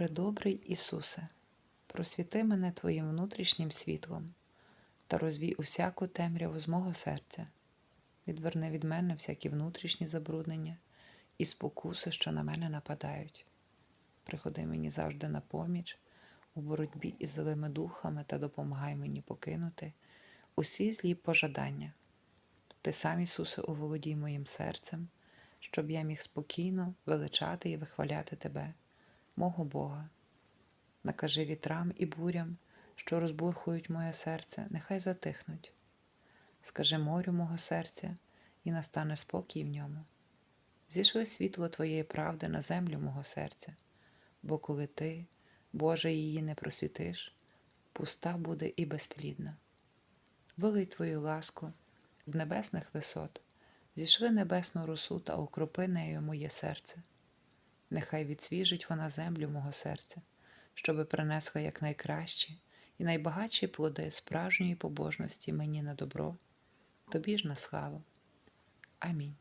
Предобрий Ісусе, просвіти мене Твоїм внутрішнім світлом та розвій усяку темряву з мого серця, відверни від мене всякі внутрішні забруднення і спокуси, що на мене нападають. Приходи мені завжди на поміч у боротьбі із злими духами та допомагай мені покинути усі злі пожадання. Ти сам, Ісусе, оволодій моїм серцем, щоб я міг спокійно величати і вихваляти Тебе, мого Бога. Накажи вітрам і бурям, що розбурхують моє серце, нехай затихнуть. Скажи морю мого серця, і настане спокій в ньому. Зійшли світло Твоєї правди на землю мого серця, бо коли Ти, Боже, її не просвітиш, пуста буде і безплідна. Вилий Твою ласку з небесних висот, зійшли небесну росу та окропи нею моє серце. Нехай відсвіжить вона землю мого серця, щоби принесла якнайкращі і найбагатші плоди справжньої побожності мені на добро, тобі ж на славу. Амінь.